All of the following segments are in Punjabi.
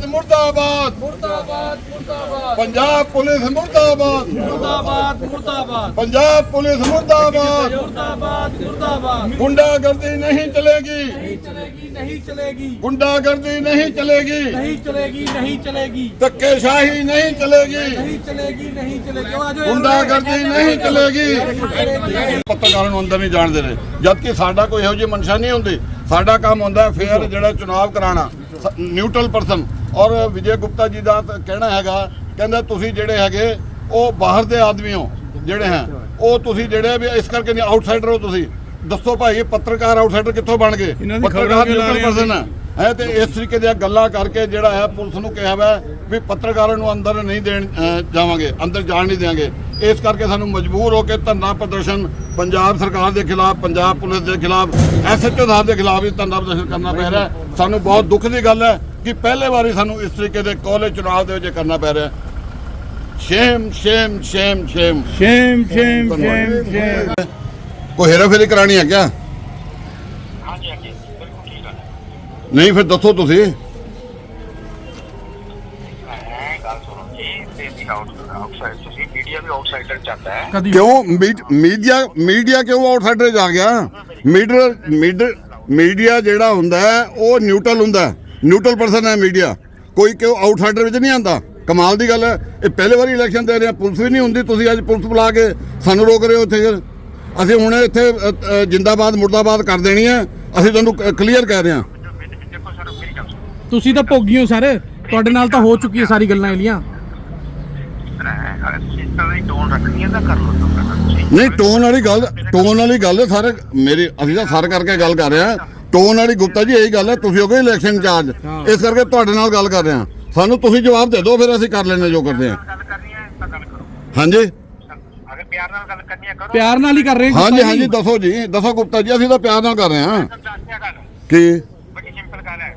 ਪੁਲਿਸ ਮੁਰਦਾਬਾਦ। ਮੁਰਦਾਬਾਦ ਮੁਰਦਾਬਾਦ ਪੰਜਾਬ ਪੁਲਿਸ ਮੁਰਦਾਬਾਦ। ਮੁਰਦਾਬਾਦ ਮੁਰਦਾਬਾਦ ਪੰਜਾਬ ਪੁਲਿਸ ਮੁਰਦਾਬਾਦ। ਮੁਰਦਾਬਾਦ ਮੁਰਦਾਬਾਦ ਗੁੰਡਾਗਰਦੀ ਨਹੀਂ ਚਲੇਗੀ। ਨਹੀਂ ਚਲੇਗੀ ਨਹੀਂ ਚਲੇਗੀ ਗੁੰਡਾਗਰਦੀ ਨਹੀਂ ਚਲੇਗੀ। ਨਹੀਂ ਚਲੇਗੀ ਨਹੀਂ ਚਲੇਗੀ ਧੱਕੇਸ਼ਾਹੀ ਨਹੀਂ ਚਲੇਗੀ। ਨਹੀਂ ਚਲੇਗੀ ਨਹੀਂ ਚਲੇਗੀ ਗੁੰਡਾਗਰਦੀ ਨਹੀਂ ਚਲੇਗੀ। ਪੱਤਰਕਾਰਾਂ ਨੂੰ ਅੰਦਰ ਨਹੀਂ ਜਾਣ ਦੇ ਰਹੇ ਜਦਕਿ ਸਾਡਾ ਕੋਈ ਇਹੋ ਜਿਹੀ ਮਨਸ਼ਾ ਨਹੀਂ ਹੁੰਦੀ। ਸਾਡਾ ਕੰਮ ਹੁੰਦਾ ਫੇਅਰ ਜਿਹੜਾ ਚੁਣਾਵ ਕਰਾਣਾ। ਨਿਊਟਰਲ ਪਰਸਨ ਔਰ ਵਿਜੇ ਗੁਪਤਾ ਜੀ ਦਾ ਕਹਿਣਾ ਹੈਗਾ ਕਹਿੰਦਾ ਤੁਸੀਂ ਜਿਹੜੇ ਹੈਗੇ ਉਹ ਬਾਹਰ ਦੇ ਆਦਮੀ ਹੋ ਜਿਹੜੇ ਹੈ। ਉਹ ਤੁਸੀਂ ਜਿਹੜੇ ਵੀ ਇਸ ਕਰਕੇ ਨਹੀਂ ਆਊਟਸਾਈਡਰ ਹੋ ਤੁਸੀਂ। ਦੱਸੋ ਭਾਈ ਇਹ ਪੱਤਰਕਾਰ ਆਊਟਸਾਈਡਰ ਕਿੱਥੋਂ ਬਣ ਗਏ? ਪੱਤਰਕਾਰ ਨਿਊਟਰਲ ਪਰਸਨ ਹੈ। ਹੈ ਤੇ ਇਸ ਤਰੀਕੇ ਦੀਆਂ ਗੱਲਾਂ ਕਰਕੇ ਜਿਹੜਾ ਹੈ ਪੁਲਿਸ ਨੂੰ ਕਿਹਾ ਵਾ ਵੀ ਪੱਤਰਕਾਰਾਂ ਨੂੰ ਅੰਦਰ ਨਹੀਂ ਦੇਣ ਜਾਵਾਂਗੇ ਅੰਦਰ ਜਾਣ ਨਹੀਂ ਦੇਵਾਂਗੇ ਇਸ ਕਰਕੇ ਸਾਨੂੰ ਮਜਬੂਰ ਹੋ ਕੇ ਧਰਨਾ ਪ੍ਰਦਰਸ਼ਨ ਪੰਜਾਬ ਸਰਕਾਰ ਦੇ ਖਿਲਾਫ ਪੰਜਾਬ ਪੁਲਿਸ ਦੇ ਖਿਲਾਫ ਐਸਐਚਓ ਸਾਹਿਬ ਦੇ ਖਿਲਾਫ ਵੀ ਧਰਨਾ ਪ੍ਰਦਰਸ਼ਨ ਕਰਨਾ ਪੈ ਰਿਹਾ। ਸਾਨੂੰ ਬਹੁਤ ਦੁੱਖ ਦੀ ਗੱਲ ਹੈ। ਕਿ ਪਹਿਲੇ ਵਾਰੀ ਸਾਨੂੰ ਇਸ ਤਰੀਕੇ ਦੇ ਕਾਲਜ ਚੁਣਾਵ ਦੇ ਵਿੱਚ ਕਰਨਾ ਪੈ ਰਿਹਾ ਹੈ। Shame shame shame shame shame shame shame shame ਕੋਈ ਹੇਰਾਫੇਰੀ ਕਰਾਣੀ ਹੈ ਕਿਆ? ਹਾਂਜੀ ਹਾਂਜੀ ਬਿਲਕੁਲ ਠੀਕ ਹੈ। ਨਹੀਂ ਫਿਰ ਦੱਸੋ ਤੁਸੀਂ। ਕਿਉਂ? ਮੀਡ- ਮੀਡੀਆ ਮੀਡੀਆ ਕਿਉਂ ਆਊਟਸਾਈਡਰ ਜਾ ਗਿਆ? ਮੀਡੀਆ ਮੀਡ- ਮੀਡੀਆ ਜਿਹੜਾ ਹੁੰਦਾ ਉਹ ਨਿਊਟਰਲ ਹੁੰਦਾ ਹੈ। ਨਿਊਟਰਲ ਪਰਸਨ ਹੈ ਮੀਡੀਆ ਕੋਈ ਕਿਉਂ ਆਊਟਸਾਈਡਰ ਵਿੱਚ ਨਹੀਂ ਆਂਦਾ ਕਮਾਲ ਦੀ ਗੱਲ ਹੈ। ਇਹ ਪਹਿਲੇ ਵਾਰੀ ਇਲੈਕਸ਼ਨ ਦੇ ਰਹੇ ਪੁਲਿਸ ਵੀ ਨਹੀਂ ਹੁੰਦੀ। ਤੁਸੀਂ ਅੱਜ ਪੁਲਿਸ ਬੁਲਾ ਕੇ ਸਾਨੂੰ ਰੋਕ ਰਹੇ ਹੋ ਇੱਥੇ ਅਸੀਂ ਹੁਣ ਇੱਥੇ ਜਿੰਦਾਬਾਦ ਮੁਰਦਾਬਾਦ ਕਰ ਦੇਣੀ ਹੈ। ਅਸੀਂ ਤੁਹਾਨੂੰ ਕਲੀਅਰ ਕਹਿ ਰਹੇ ਹਾਂ। ਤੁਸੀਂ ਤਾਂ ਭੋਗੀਓ ਸਰ। ਤੁਹਾਡੇ ਨਾਲ ਤਾਂ ਹੋ ਚੁੱਕੀ ਹੈ ਸਾਰੀ ਗੱਲਾਂ ਇਹਲੀਆਂ ਹੈ ਹੈ ਨਹੀਂ ਟੋਨ ਵਾਲੀ ਗੱਲ ਟੋਨ ਵਾਲੀ ਗੱਲ ਸਾਰੇ ਮੇਰੇ ਅਸੀਂ ਤਾਂ ਸਰ ਕਰਕੇ ਗੱਲ ਕਰ ਰਹੇ ਹਾਂ। ਟੋਨ ਵਾਲੀ ਗੁਪਤਾ ਜੀ ਇਹੀ ਗੱਲ ਹੈ ਤੁਸੀਂ ਹੋ ਗਏ ਇਲੈਕਸ਼ਨ ਇੰਚਾਰਜ ਇਸ ਕਰਕੇ ਤੁਹਾਡੇ ਨਾਲ ਗੱਲ ਕਰ ਰਹੇ ਹਾਂ। ਸਾਨੂੰ ਤੁਸੀਂ ਜਵਾਬ ਦੇ ਦਿਓ ਫਿਰ ਅਸੀਂ ਕਰ ਲੈਣੇ ਜੋ ਕਰਦੇ ਹਾਂ। ਗੱਲ ਕਰਨੀ ਹੈ ਤਾਂ ਗੱਲ ਕਰੋ। ਹਾਂਜੀ? ਅਗਰ ਪਿਆਰ ਨਾਲ ਗੱਲ ਕਰਨੀ ਹੈ ਕਰੋ। ਪਿਆਰ ਨਾਲ ਹੀ ਕਰ ਰਹੇ ਹਾਂ ਹਾਂਜੀ ਹਾਂਜੀ ਦੱਸੋ ਜੀ ਦੱਸੋ ਗੁਪਤਾ ਜੀ ਅਸੀਂ ਤਾਂ ਪਿਆਰ ਨਾਲ ਕਰ ਰਹੇ ਹਾਂ। ਕੀ? ਬੜੀ ਸਿੰਪਲ ਗੱਲ ਹੈ।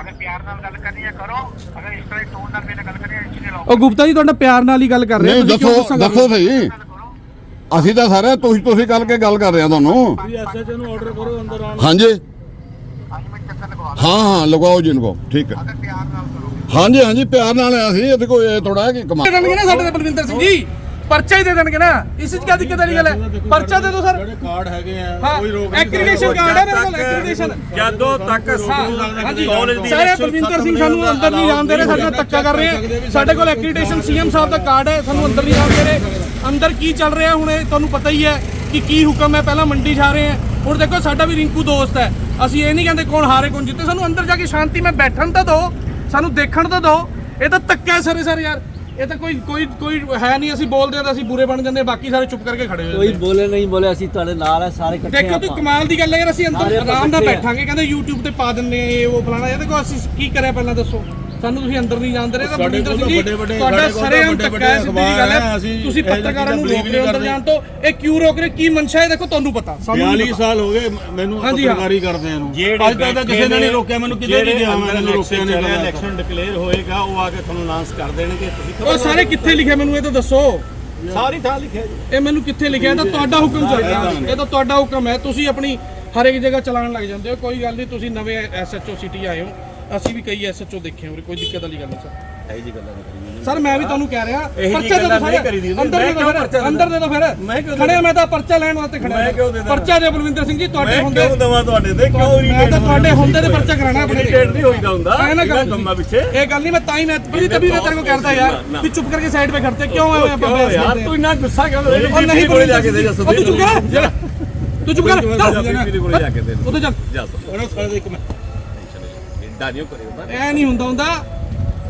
ਅਗਰ ਪਿਆਰ ਨਾਲ ਗੱਲ ਕਰਨੀ ਹੈ ਕਰੋ। ਅਗਰ ਇਸ ਤਰ੍ਹਾਂ ਦੀ ਟੋਨ ਨਾਲ ਮੇਰੇ ਨਾਲ ਗੱਲ ਕਰਨੀ ਹੈ ਇਸ ਲਈ ਲਾਓ। ਉਹ ਗੁਪਤਾ ਜੀ ਤੁਹਾਡਾ ਪਿਆਰ ਨਾਲ ਹੀ ਗੱਲ ਕਰ ਰਹੇ ਨਹੀਂ ਤੁਸੀਂ ਕਿਉਂ ਦੱਸੋ ਦੱਸੋ? ਸਹੀ। ਅਸੀਂ ਤਾਂ ਸਾਰੇ ਤੁਸੀਂ ਤੁਸੀਂ ਕਰਕੇ ਗੱਲ ਕਰ ਰਹੇ ਹਾਂ ਤੁਹਾਨੂੰ। ਤੁਸੀਂ ਐਸਐਚਓ ਨੂੰ ਆਰਡਰ ਕਰੋ ਅੰਦਰ ਆਉਣ ਹਾਂਜੀ। 5 ਮਿੰਟ ਚੱਕਰ ਲਗਵਾ ਹਾਂ ਹਾਂ ਲਗਾਓ ਜੀ ਲਗਾਓ। ਠੀਕ ਹੈ। ਹਾਂਜੀ ਹਾਂਜੀ ਪਿਆਰ ਨਾਲ ਆਏ ਅਸੀਂ ਇਹਦੇ ਕੋਈ ਥੋੜਾ ਕਿ ਕਮਾ ਦੇ ਦੇਣਗੇ ਨਾ ਸਾਡੇ ਤੇ ਬਲਵਿੰਦਰ ਸਿੰਘ ਜੀ। ਪਰਚਾ ਹੀ ਦੇ ਦੇਣਗੇ ਨਾ। ਇਸ ਵਿੱਚ ਕੀ ਦਿੱਕਤ ਵਾਲੀ ਗੱਲ ਹੈ? ਪਰਚਾ ਦੇ ਦਿਓ ਸਰ। ਜਿਹੜੇ ਕਾਰਡ ਹੈਗੇ ਆ ਕੋਈ ਰੋਕ ਨਹੀਂ ਐਕ੍ਰੀਡੇਸ਼ਨ ਕਾਰਡ ਹੈ ਮੇਰੇ ਕੋਲ ਐਕ੍ਰੀਡੇਸ਼ਨ ਜਦੋਂ ਤੱਕ ਹਾਂਜੀ। ਕਾਲਜ ਦੀ ਸਾਰੇ ਬਲਵਿੰਦਰ ਸਿੰਘ ਸਾਨੂੰ ਅੰਦਰ ਨਹੀਂ ਜਾਣ ਦੇ ਰਹੇ ਸਾਡੇ ਨਾਲ ਧੱਕਾ ਕਰ ਰਹੇ ਆ। ਸਾਡੇ ਕੋਲ ਐਕ੍ਰੀਡੇਸ਼ਨ ਸੀਐਮ ਸਾਹਿਬ ਦਾ ਕਾਰਡ ਹੈ ਸਾਨੂੰ ਅੰਦਰ ਨਹੀਂ ਜਾਣ ਦੇ ਰਹੇ। ਅੰਦਰ ਕੀ ਚੱਲ ਰਿਹਾ ਹੁਣ ਇਹ ਤੁਹਾਨੂੰ ਪਤਾ ਹੀ ਹੈ ਕਿ ਕੀ ਹੁਕਮ ਹੈ ਪਹਿਲਾਂ ਮੰਡੀ ਜਾ ਰਹੇ ਆ ਹੁਣ ਦੇਖੋ ਸਾਡਾ ਵੀ ਰਿੰਕੂ ਦੋਸਤ ਹੈ। ਅਸੀਂ ਇਹ ਨਹੀਂ ਕਹਿੰਦੇ ਕੌਣ ਹਾਰੇ ਕੌਣ ਜਿੱਤੇ। ਸਾਨੂੰ ਅੰਦਰ ਜਾ ਕੇ ਸ਼ਾਂਤੀ ਮੈਂ ਬੈਠਣ ਤਾਂ ਦਿਓ। ਸਾਨੂੰ ਦੇਖਣ ਤਾਂ ਦਿਓ। ਇਹ ਤਾਂ ਹੈ ਸਾਰੇ ਸਾਰੇ ਯਾਰ। ਇਹ ਤਾਂ ਕੋਈ ਕੋਈ ਕੋਈ ਹੈ ਨਹੀਂ ਅਸੀਂ ਬੋਲਦੇ ਹਾਂ ਤਾਂ ਅਸੀਂ ਬੁਰੇ ਬਣ ਜਾਂਦੇ ਬਾਕੀ ਸਾਰੇ ਚੁੱਪ ਕਰਕੇ ਖੜੇ ਹੋ ਕੋਈ ਬੋਲੇ ਨਹੀਂ ਬੋਲੇ ਅਸੀਂ ਤੁਹਾਡੇ ਨਾਲ ਆ ਸਾਰੇ ਇਕੱਠੇ ਦੇਖੋ ਤੂੰ। ਕਮਾਲ ਦੀ ਗੱਲ ਹੈ ਯਾਰ ਅਸੀਂ ਅੰਦਰ ਆਰਾਮ ਨਾਲ ਆ। ਬੈਠਾਂਗੇ। ਕਹਿੰਦੇ YouTube ਤੇ ਪਾ ਦਿੰਦੇ ਆ ਇਹ ਉਹ ਫਲਾਣਾ। ਇਹਦੇ ਕੋਲ ਅਸੀਂ ਕੀ ਕਰਿਆ ਪਹਿਲਾਂ ਦੱਸੋ। ਸਾਨੂੰ ਤੁਸੀਂ ਅੰਦਰ ਨਹੀਂ ਜਾਂਦੇ ਰਹੇ ਤਾਂ ਬਲਵਿੰਦਰ ਸਿੰਘ ਜੀ ਤੁਹਾਡਾ ਸਰੇਆਮ ਧੱਕਾ ਹੈ ਸਿੱਧੀ ਗੱਲ ਹੈ। ਤੁਸੀਂ ਪੱਤਰਕਾਰਾਂ ਨੂੰ ਰੋਕ ਰਹੇ ਹੋ ਅੰਦਰ ਜਾਣ ਤੋਂ ਇਹ ਕਿਉਂ ਰੋਕ ਰਹੇ ਕੀ ਮਨਸ਼ਾ ਹੈ? ਦੇਖੋ ਤੁਹਾਨੂੰ ਪਤਾ। ਸਾਨੂੰ ਨਹੀਂ 42 ਪਤਾ। ਸਾਲ ਹੋ ਗਏ ਮੈਨੂੰ। ਪੱਤਰਕਾਰੀ ਕਰਦੇ ਨੂੰ। ਅੱਜ ਤੱਕ ਤਾਂ ਕਿਸੇ ਨੇ ਨਹੀਂ ਰੋਕਿਆ ਮੈਨੂੰ ਕਿਤੇ ਨਹੀਂ ਗਿਆ ਮੈਨੂੰ ਰੋਕਿਆ ਨਹੀਂ ਕਰਿਆ ਇਲੈਕਸ਼ਨ ਡਿਕਲੇਅਰ ਹੋਏਗਾ ਉਹ ਆ ਕੇ ਤੁਹਾਨੂੰ ਅਨਾਉਂਸ ਕਰ ਦੇਣਗੇ ਤੁਸੀਂ ਉਹ ਸਾਰੇ ਕਿੱਥੇ ਲਿਖਿਆ ਮੈਨੂੰ ਇਹ ਤਾਂ ਦੱਸੋ। ਸਾਰੀ ਥਾਂ ਲਿਖਿਆ ਜੀ। ਇਹ ਮੈਨੂੰ ਕਿੱਥੇ ਲਿਖਿਆ ਤਾਂ ਤੁਹਾਡਾ ਹੁਕਮ ਚੱਲਦਾ ਇਹ ਤਾਂ ਤੁਹਾਡਾ ਹੁਕਮ ਹੈ। ਤੁਸੀਂ ਆਪਣੀ ਹਰ ਇੱਕ ਜਗ੍ਹਾ ਚਲਾਉਣ ਲੱਗ ਜਾਂਦੇ ਹੋ। ਕੋਈ ਗੱਲ ਨਹੀਂ ਤੁਸੀਂ ਨਵੇਂ ਐਸਐਚਓ ਸਿਟੀ ਆਏ ਹੋ। ਅਸੀਂ ਵੀ ਕਈ ਐਸਐਚਓ ਦੇਖੇ ਹੋਰੇ ਕੋਈ ਦਿੱਕਤ ਵਾਲੀ ਗੱਲ ਨਹੀਂ ਸਰ। ਇਹੋ ਜੀ ਗੱਲਾਂ ਨਹੀਂ ਕਰੀਆਂ ਸਰ ਮੈਂ ਵੀ ਤੁਹਾਨੂੰ ਕਹਿ ਰਿਹਾ ਪਰਚਾ ਦੇ ਦੋ ਗੱਲਾਂ ਅੰਦਰ ਦੇ ਦੋ ਫਿਰ ਅੰਦਰ ਦੇ ਦੋ ਫਿਰ। ਖੜਿਆ ਮੈਂ ਤਾਂ ਪਰਚਾ ਲੈਣ ਵਾਸਤੇ ਖੜਿਆ। ਮੈਂ ਕਿਉਂ ਦੇ ਦਿੰਦਾ? ਪਰਚਾ ਦੇ ਬਲਵਿੰਦਰ ਸਿੰਘ ਜੀ ਤੁਹਾਡੇ ਹੁੰਦੇ ਕਿਉਂ ਦਵਾ ਤੁਹਾਡੇ ਤੇ? ਕਿਉਂ ਨਹੀਂ ਮੈਂ ਤਾਂ ਤੁਹਾਡੇ ਹੁੰਦੇ ਤੇ ਪਰਚਾ ਕਰਾਣਾ ਆਪਣੇ ਤੇ। ਨਹੀਂ ਹੋਈਦਾ ਹੁੰਦਾ। ਐਂ ਕੰਮਾਂ ਪਿੱਛੇ? ਇਹ ਗੱਲ ਨਹੀਂ ਮੈਂ ਤਾਂ ਹੀ ਮੈਂ ਵੀ ਤਬੀ ਮੈਂ ਤੇਰੇ ਕੋ ਕਰਦਾ ਯਾਰ ਵੀ ਚੁੱਪ ਕਰਕੇ ਸਾਈਡ 'ਤੇ ਖੜਤੇ ਕਿਉਂ ਐਵੇਂ ਆਪਾਂ ਕਿਉਂ ਯਾਰ? ਤੂੰ ਇੰਨਾ ਗੁੱਸਾ ਕਿਉਂ ਨਹੀਂ ਬੋਲੇ ਜਾ ਕੇ ਦੇ ਜੱਸ ਤੂੰ ਚੁੱਪ ਕਰ। ਤੂੰ ਚੁੱਪ ਕਰ। ਚੱਲ। ਉਹਦੇ ਚੱਲ ਉਹਨੂੰ ਇੱਕ ਮਿੰਟ ਇੰਦਾ ਨਹੀਂ ਕਰੇ ਐ ਨਹੀਂ ਹੁੰਦਾ ਹੁੰਦਾ।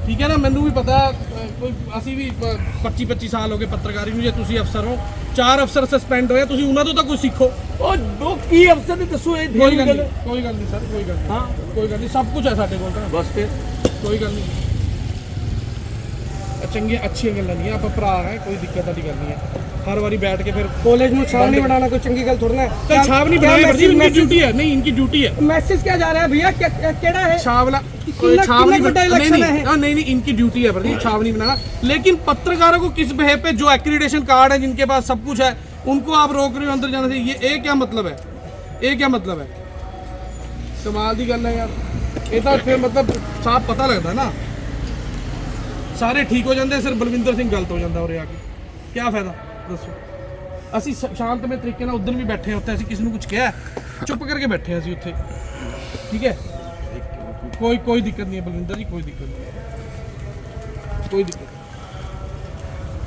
ਠੀਕ ਹੈ ਨਾ ਮੈਨੂੰ ਵੀ ਪਤਾ ਅ, ਕੋਈ ਅਸੀਂ ਵੀ 25 25 ਸਾਲ ਹੋ ਗਏ ਪੱਤਰਕਾਰੀ ਨੂੰ ਜੇ ਤੁਸੀਂ ਅਫਸਰ ਹੋ ਚਾਰ ਅਫਸਰ ਸਸਪੈਂਡ ਹੋਏ ਤੁਸੀਂ ਉਹਨਾਂ ਤੋਂ ਤਾਂ ਕੁਝ ਸਿੱਖੋ। ਉਹ ਉਹ ਕੀ ਅਫਸਰ ਨੇ ਦੱਸੋ ਇਹ ਕੋਈ ਗੱਲ ਨਹੀਂ ਕੋਈ ਗੱਲ ਨਹੀਂ ਸਰ ਕੋਈ ਗੱਲ ਨਹੀਂ। ਹਾਂ। ਕੋਈ ਗੱਲ ਨਹੀਂ ਸਭ ਕੁਝ ਹੈ ਸਾਡੇ ਕੋਲ ਤਾਂ। ਬਸ ਫਿਰ। ਕੋਈ ਗੱਲ ਨਹੀਂ। ਚੰਗੀਆਂ ਅੱਛੀਆਂ ਗੱਲਾਂ ਨਹੀਂ ਆਪਾਂ ਭਰਾ ਹੈ ਕੋਈ ਦਿੱਕਤ ਵਾਲੀ ਗੱਲ ਨਹੀਂ ਹੈ। ਹਰ ਵਾਰੀ बैठ के फिर कॉलेज में छाव नहीं बढ़ाना कोई चंगी गल थोड़ा है तो छाव नहीं क्या बनाई मैसेज- इनकी मैसेज- ड्यूटी है नहीं इनकी ड्यूटी है मैसेज क्या जा रहा है भैया क्या- क्या- केड़ा है छावला कितना- छाव नहीं कितना बड़ा नहीं इलेक्शन नहीं, है? हाँ, नहीं नहीं इनकी ड्यूटी है प्रदीप छाव नहीं बनाना लेकिन पत्रकारों को किस बेहे पे जो एक्रीडेशन कार्ड है जिनके पास सब कुछ है उनको आप रोक रहे हो अंदर जाने से ये ये क्या मतलब है ये क्या मतलब है कमाल दी गल है यार ਇਹ ਤਾਂ ਫਿਰ ਮਤਲਬ ਸਾਫ ਪਤਾ ਲੱਗਦਾ ਨਾ ਸਾਰੇ ਠੀਕ ਹੋ ਜਾਂਦੇ ਸਿਰ ਬਲਵਿੰਦਰ ਸਿੰਘ ਗਲਤ ਹੋ ਜਾਂਦਾ ਉਰੇ ਆ ਕੇ ਕੀ ਫਾਇਦਾ ਦੱਸੋ। ਅਸੀਂ ਸ਼- ਸ਼ਾਂਤਮਈ ਤਰੀਕੇ ਨਾਲ ਉਦੋਂ ਵੀ ਬੈਠੇ ਹਾਂ, ਉੱਥੇ ਅਸੀਂ ਕਿਸੇ ਨੂੰ ਕੁਝ ਕਿਹਾ ਚੁੱਪ ਕਰਕੇ ਬੈਠੇ ਹਾਂ ਅਸੀਂ ਉੱਥੇ। ਠੀਕ ਹੈ? ਕੋਈ ਕੋਈ ਦਿੱਕਤ ਨਹੀਂ ਹੈ, ਬਲਵਿੰਦਰ ਜੀ, ਕੋਈ ਦਿੱਕਤ ਨਹੀਂ ਕੋਈ ਦਿੱਕਤ ਨਹੀਂ।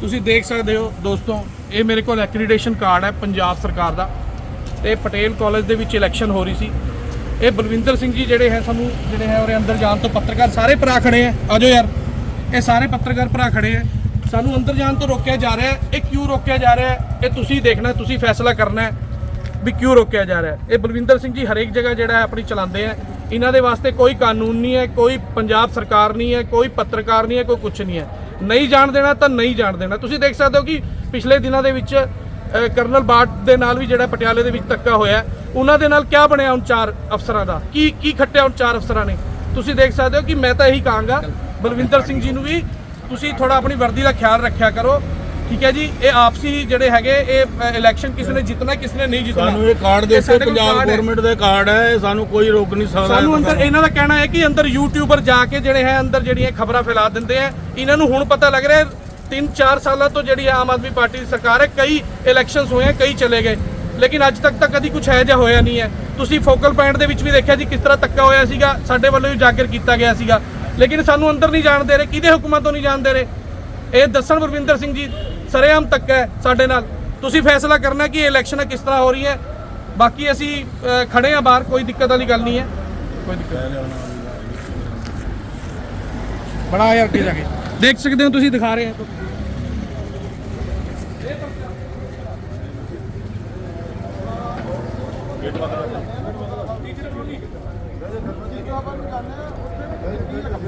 ਤੁਸੀਂ ਦੇਖ ਸਕਦੇ ਹੋ ਦੋਸਤੋ, ਇਹ ਮੇਰੇ ਕੋਲ ਐਕ੍ਰੀਡੇਸ਼ਨ ਕਾਰਡ ਹੈ ਪੰਜਾਬ ਸਰਕਾਰ ਦਾ। ਤੇ ਪਟੇਲ ਕਾਲਜ ਦੇ ਵਿੱਚ ਇਲੈਕਸ਼ਨ ਹੋ ਰਹੀ ਸੀ। ਇਹ ਬਲਵਿੰਦਰ ਸਿੰਘ ਜੀ ਜਿਹੜੇ ਹੈ ਸਾਨੂੰ, ਜਿਹੜੇ ਹੈ ਉਹਦੇ ਅੰਦਰ ਜਾਣ ਤੋਂ ਪੱਤਰਕਾਰ ਸਾਰੇ ਭਰਾ ਖੜੇ ਆ ਆਜੋ ਯਾਰ, ਇਹ ਸਾਰੇ ਪੱਤਰਕਾਰ ਭਰਾ ਖੜੇ ਹੈ। ਸਾਨੂੰ ਅੰਦਰ ਜਾਣ ਤੋਂ ਰੋਕਿਆ ਜਾ ਰਿਹਾ ਹੈ। ਇਹ ਕਿਉਂ ਰੋਕਿਆ ਜਾ ਰਿਹਾ ਹੈ? ਇਹ ਤੁਸੀਂ ਦੇਖਣਾ, ਤੁਸੀਂ ਫੈਸਲਾ ਕਰਨਾ ਹੈ ਵੀ ਕਿਉਂ ਰੋਕਿਆ ਜਾ ਰਿਹਾ ਹੈ। ਇਹ ਬਲਵਿੰਦਰ ਸਿੰਘ ਜੀ ਹਰੇਕ ਜਗ੍ਹਾ ਜਿਹੜਾ ਹੈ ਆਪਣੀ ਚਲਾਉਂਦੇ ਆ। ਇਹਨਾਂ ਦੇ ਵਾਸਤੇ ਕੋਈ ਕਾਨੂੰਨ ਨਹੀਂ ਹੈ, ਕੋਈ ਪੰਜਾਬ ਸਰਕਾਰ ਨਹੀਂ ਹੈ, ਕੋਈ ਪੱਤਰਕਾਰ ਨਹੀਂ ਹੈ, ਕੋਈ ਕੁਝ ਨਹੀਂ ਹੈ। ਨਹੀਂ ਜਾਣ ਦੇਣਾ ਤਾਂ ਨਹੀਂ ਜਾਣ ਦੇਣਾ। ਤੁਸੀਂ ਦੇਖ ਸਕਦੇ ਹੋ ਕਿ ਪਿਛਲੇ ਦਿਨਾਂ ਦੇ ਵਿੱਚ ਕਰਨਲ ਬਾਟ ਦੇ ਨਾਲ ਵੀ ਜਿਹੜਾ ਪਟਿਆਲੇ ਦੇ ਵਿੱਚ ਧੱਕਾ ਹੋਇਆ ਉਹਨਾਂ ਦੇ ਨਾਲ ਕਿਆ ਬਣਿਆ ਹੁਣ ਚਾਰ ਅਫਸਰਾਂ ਦਾ? ਕੀ ਕੀ ਖੱਟਿਆ ਹੁਣ ਚਾਰ ਅਫਸਰਾਂ ਨੇ? ਤੁਸੀਂ ਦੇਖ ਸਕਦੇ ਹੋ ਕਿ ਮੈਂ ਤਾਂ ਇਹੀ ਕਹਾਂਗਾ, ਬਲਵਿੰਦਰ ਸਿੰਘ ਜੀ ਨੂੰ ਵੀ ਤੁਸੀਂ ਥੋੜਾ ਆਪਣੀ ਵਰਦੀ ਦਾ ਖਿਆਲ ਰੱਖਿਆ ਕਰੋ। ਠੀਕ ਹੈ ਜੀ? ਇਹ ਆਪਸੀ ਜਿਹੜੇ ਹੈਗੇ ਇਹ ਇਲੈਕਸ਼ਨ ਕਿਸ ਨੇ ਜਿੱਤਣਾ ਕਿਸ ਨੇ ਨਹੀਂ ਜਿੱਤਣਾ। ਸਾਨੂੰ ਇਹ ਕਾਰਡ ਦੇ ਕੇ ਪੰਜਾਬ। ਗਵਰਨਮੈਂਟ ਦੇ ਕਾਰਡ ਹੈ ਇਹ ਸਾਨੂੰ ਕੋਈ ਰੋਕ ਨਹੀਂ ਸਕਦਾ। ਸਾਨੂੰ ਅੰਦਰ ਇਹਨਾਂ ਦਾ ਕਹਿਣਾ ਹੈ ਕਿ ਅੰਦਰ ਯੂਟਿਊਬਰ ਜਾ ਕੇ ਜਿਹੜੇ ਹੈ ਅੰਦਰ ਜਿਹੜੀਆਂ ਖਬਰਾਂ ਫੈਲਾ ਦਿੰਦੇ ਆ ਇਹਨਾਂ ਨੂੰ ਹੁਣ ਪਤਾ ਲੱਗ ਰਿਹਾ ਹੈ 3-4 ਸਾਲਾਂ ਤੋਂ ਜਿਹੜੀ ਆਮ ਆਦਮੀ ਪਾਰਟੀ ਦੀ ਸਰਕਾਰ ਹੈ ਕਈ ਇਲੈਕਸ਼ਨਸ ਹੋਏ ਆ ਕਈ ਚਲੇ ਗਏ। ਲੇਕਿਨ ਅੱਜ ਤੱਕ ਤਾਂ ਕਦੀ ਕੁਝ ਹੈ ਜਿਹਾ ਹੋਇਆ ਨਹੀਂ ਹੈ। ਤੁਸੀਂ ਫੋਕਲ ਪੁਆਇੰਟ ਦੇ ਵਿੱਚ ਵੀ ਦੇਖਿਆ ਜੀ ਕਿਸ ਤਰ੍ਹਾਂ ਧੱਕਾ ਹੋਇਆ ਸੀਗਾ ਸਾਡੇ ਵੱਲੋਂ ਵੀ ਜਾਗਰ ਕੀਤਾ ਗਿਆ ਸੀਗਾ। ਲੇਕਿਨ ਸਾਨੂੰ ਅੰਦਰ ਨਹੀਂ ਜਾਣ ਦੇ ਰਹੇ, ਕਿਹਦੇ ਹੁਕਮਾਂ ਤੋਂ ਨਹੀਂ ਜਾਣ ਦੇ ਰਹੇ? ਇਹ ਦੱਸਣ ਗੁਰਵਿੰਦਰ ਸਿੰਘ ਜੀ ਸਰੇਆਮ ਧੱਕਾ ਹੈ ਸਾਡੇ ਨਾਲ। ਤੁਸੀਂ ਫੈਸਲਾ ਕਰਨਾ ਕਿ ਇਲੈਕਸ਼ਨ ਕਿਸ ਤਰ੍ਹਾਂ ਹੋ ਰਹੀ ਹੈ। ਬਾਕੀ ਅਸੀਂ ਖੜੇ ਆ ਬਾਹਰ, ਕੋਈ ਦਿੱਕਤ ਵਾਲੀ ਗੱਲ ਨਹੀਂ ਹੈ। ਕੋਈ ਦਿੱਕਤ ਬੜਾ ਯਾਰ ਅੱਗੇ ਜਾ ਕੇ। ਦੇਖ ਸਕਦੇ ਹੋ ਤੁਸੀਂ, ਦਿਖਾ ਰਹੇ ਹੋ।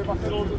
ਪਾਸੇ ਰੋਡ ਤੇ